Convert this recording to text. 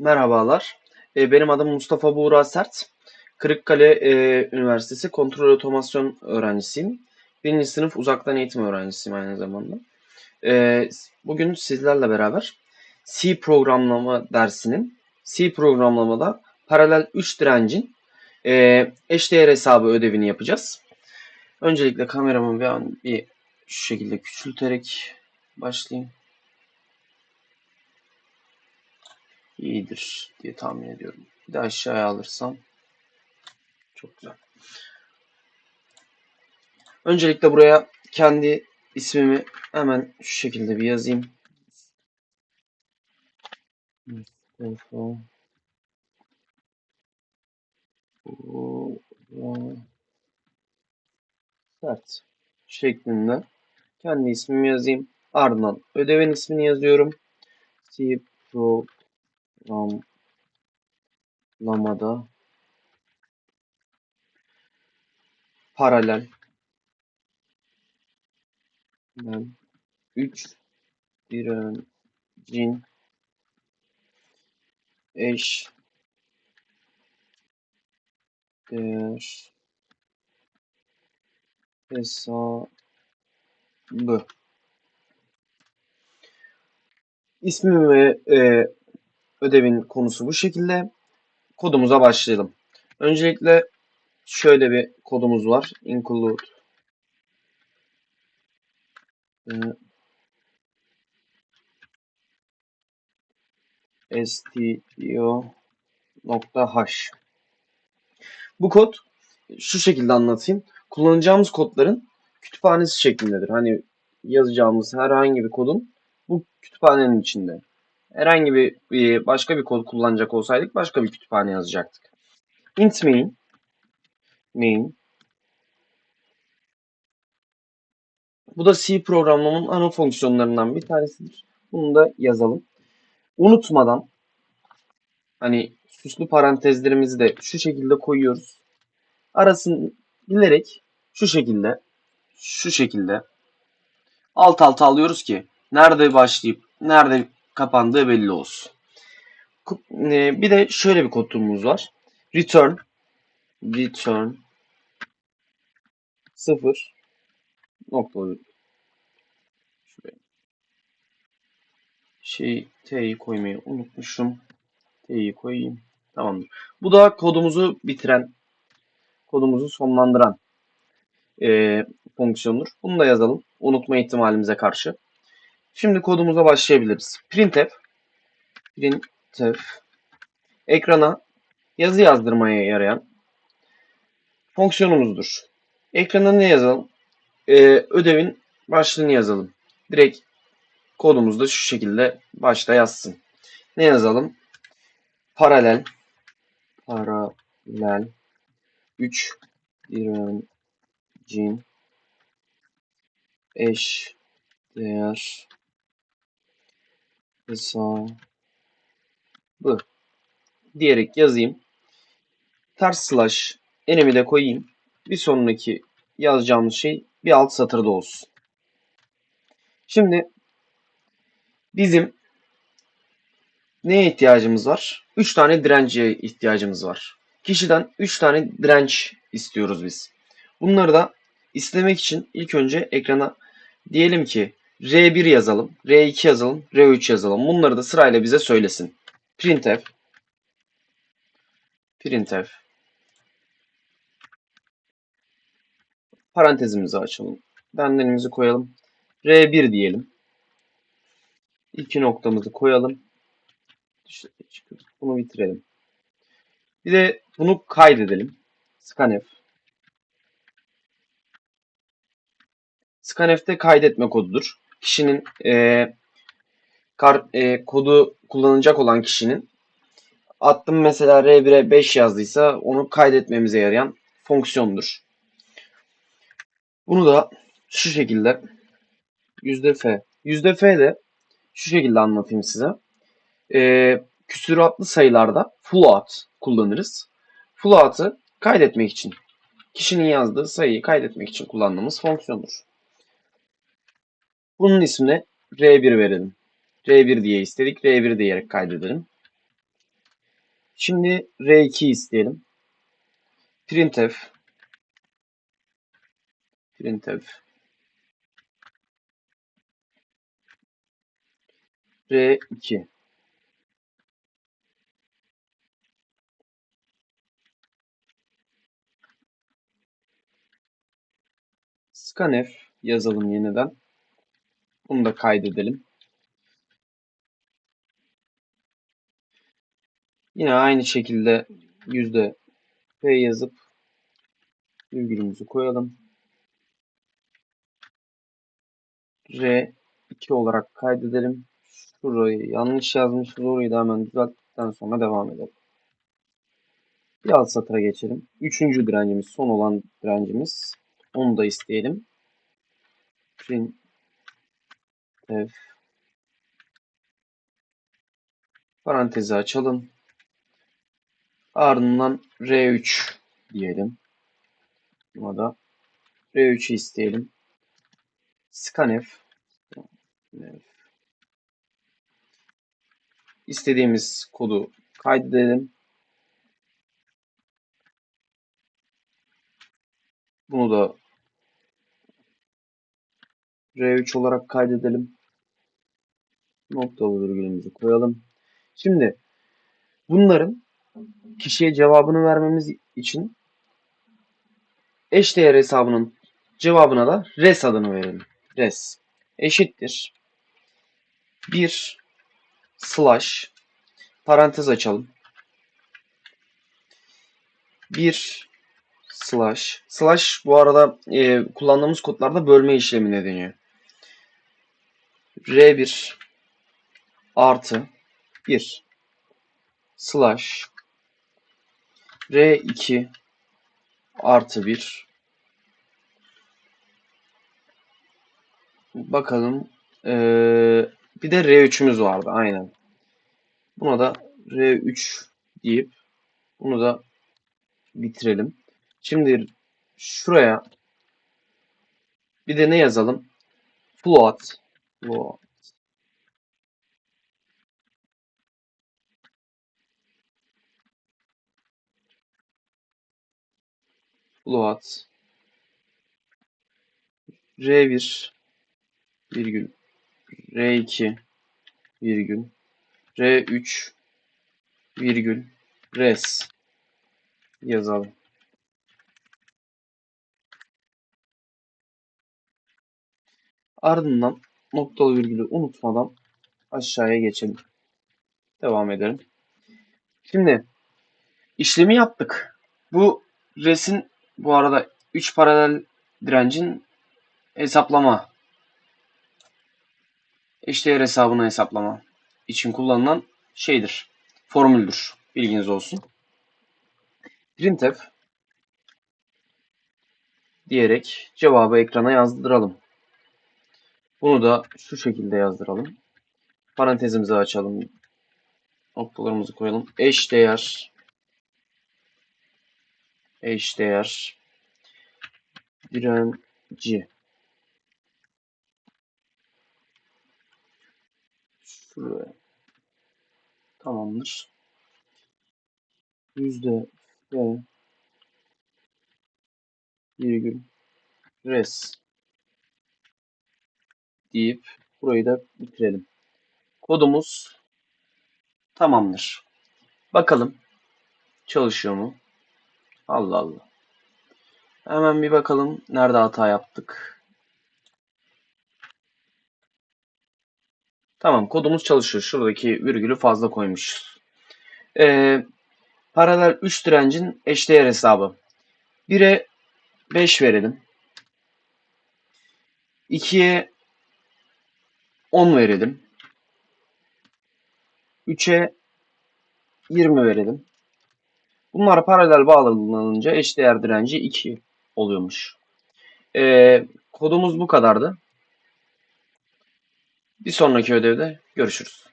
Merhabalar. E, benim adım Mustafa Buğra Sert. Kırıkkale e, Üniversitesi Kontrol Otomasyon öğrencisiyim. Birinci sınıf uzaktan eğitim öğrencisiyim aynı zamanda. E, bugün sizlerle beraber C programlama dersinin C programlamada paralel 3 direncin eşdeğer hesabı ödevini yapacağız. Öncelikle kameramı bir, bir şu şekilde küçülterek başlayayım. İyidir diye tahmin ediyorum. Bir de aşağıya alırsam çok güzel. Öncelikle buraya kendi ismimi hemen şu şekilde bir yazayım. Mustafa Sert şeklinde kendi ismimi yazayım. Ardından ödevin ismini yazıyorum. C lamada. Paralel. Ben 3 direncin eş değer hesabı. İsmim ve e, Ödevin konusu bu şekilde. Kodumuza başlayalım. Öncelikle şöyle bir kodumuz var. Include e, stdio.h Bu kod şu şekilde anlatayım. Kullanacağımız kodların kütüphanesi şeklindedir. Hani yazacağımız herhangi bir kodun bu kütüphanenin içinde herhangi bir, başka bir kod kullanacak olsaydık başka bir kütüphane yazacaktık. int main main bu da C programlamanın ana fonksiyonlarından bir tanesidir. Bunu da yazalım. Unutmadan hani süslü parantezlerimizi de şu şekilde koyuyoruz. Arasını bilerek şu şekilde şu şekilde alt alta alıyoruz ki nerede başlayıp nerede kapandığı belli olsun. E, bir de şöyle bir kodumuz var. Return return 0 nokta şey t'yi koymayı unutmuşum. T'yi koyayım. Tamamdır. Bu da kodumuzu bitiren kodumuzu sonlandıran e, fonksiyondur. Bunu da yazalım. Unutma ihtimalimize karşı. Şimdi kodumuza başlayabiliriz. Printf printf ekrana yazı yazdırmaya yarayan fonksiyonumuzdur. Ekrana ne yazalım? Ee, ödevin başlığını yazalım. Direkt kodumuzda şu şekilde başta yazsın. Ne yazalım? Paralel paralel 3 direncin eş değer hesabı diyerek yazayım. Ters slash enimi de koyayım. Bir sonraki yazacağımız şey bir alt satırda olsun. Şimdi bizim neye ihtiyacımız var? 3 tane direnciye ihtiyacımız var. Kişiden 3 tane direnç istiyoruz biz. Bunları da istemek için ilk önce ekrana diyelim ki R1 yazalım, R2 yazalım, R3 yazalım. Bunları da sırayla bize söylesin. Printf printf parantezimizi açalım. Bendenimizi koyalım. R1 diyelim. İki noktamızı koyalım. Bunu bitirelim. Bir de bunu kaydedelim. Scanf. Scanf'te kaydetme kodudur kişinin e, kar, e, kodu kullanacak olan kişinin attım mesela R1'e 5 yazdıysa onu kaydetmemize yarayan fonksiyondur. Bunu da şu şekilde yüzde %f. Yüzde %f de şu şekilde anlatayım size. E, küsuratlı sayılarda float kullanırız. Float'ı kaydetmek için, kişinin yazdığı sayıyı kaydetmek için kullandığımız fonksiyondur. Bunun ismine R1 verelim. R1 diye istedik. R1 diyerek kaydedelim. Şimdi R2 isteyelim. Printf printf R2 scanf yazalım yeniden. Bunu da kaydedelim. Yine aynı şekilde yüzde P yazıp virgülümüzü koyalım. R2 olarak kaydedelim. Şurayı yanlış yazmışız. Orayı da hemen düzelttikten sonra devam edelim. Bir alt satıra geçelim. Üçüncü direncimiz, son olan direncimiz. Onu da isteyelim. Print F parantezi açalım. Ardından R3 diyelim. Buna da R3'ü isteyelim. Scanf istediğimiz kodu kaydedelim. Bunu da R3 olarak kaydedelim. Noktalı virgülümüzü koyalım. Şimdi bunların kişiye cevabını vermemiz için eşdeğer hesabının cevabına da res adını verelim. Res eşittir. 1 slash parantez açalım. 1 slash slash bu arada e, kullandığımız kodlarda bölme işlemine deniyor. R1 artı 1 slash R2 artı 1 bakalım ee, bir de R3'ümüz vardı aynen. Buna da R3 deyip bunu da bitirelim. Şimdi şuraya bir de ne yazalım? Float. Float. Float. R1 virgül R2 virgül R3 virgül res yazalım. Ardından noktalı virgülü unutmadan aşağıya geçelim. Devam edelim. Şimdi işlemi yaptık. Bu resin bu arada 3 paralel direncin hesaplama eşdeğer hesabını hesaplama için kullanılan şeydir. Formüldür. Bilginiz olsun. Printf diyerek cevabı ekrana yazdıralım. Bunu da şu şekilde yazdıralım. Parantezimizi açalım. Noktalarımızı koyalım. Eşdeğer eşdeğer direnci şuraya tamamdır. Yüzde ve virgül res deyip burayı da bitirelim. Kodumuz tamamdır. Bakalım çalışıyor mu? Allah Allah. Hemen bir bakalım nerede hata yaptık. Tamam kodumuz çalışıyor. Şuradaki virgülü fazla koymuşuz. Ee, paralel 3 direncin eşdeğer hesabı. 1'e 5 verelim. 2'ye 10 verelim. 3'e 20 verelim. Bunlar paralel bağlanınca eşdeğer direnci 2 oluyormuş. Ee, kodumuz bu kadardı. Bir sonraki ödevde görüşürüz.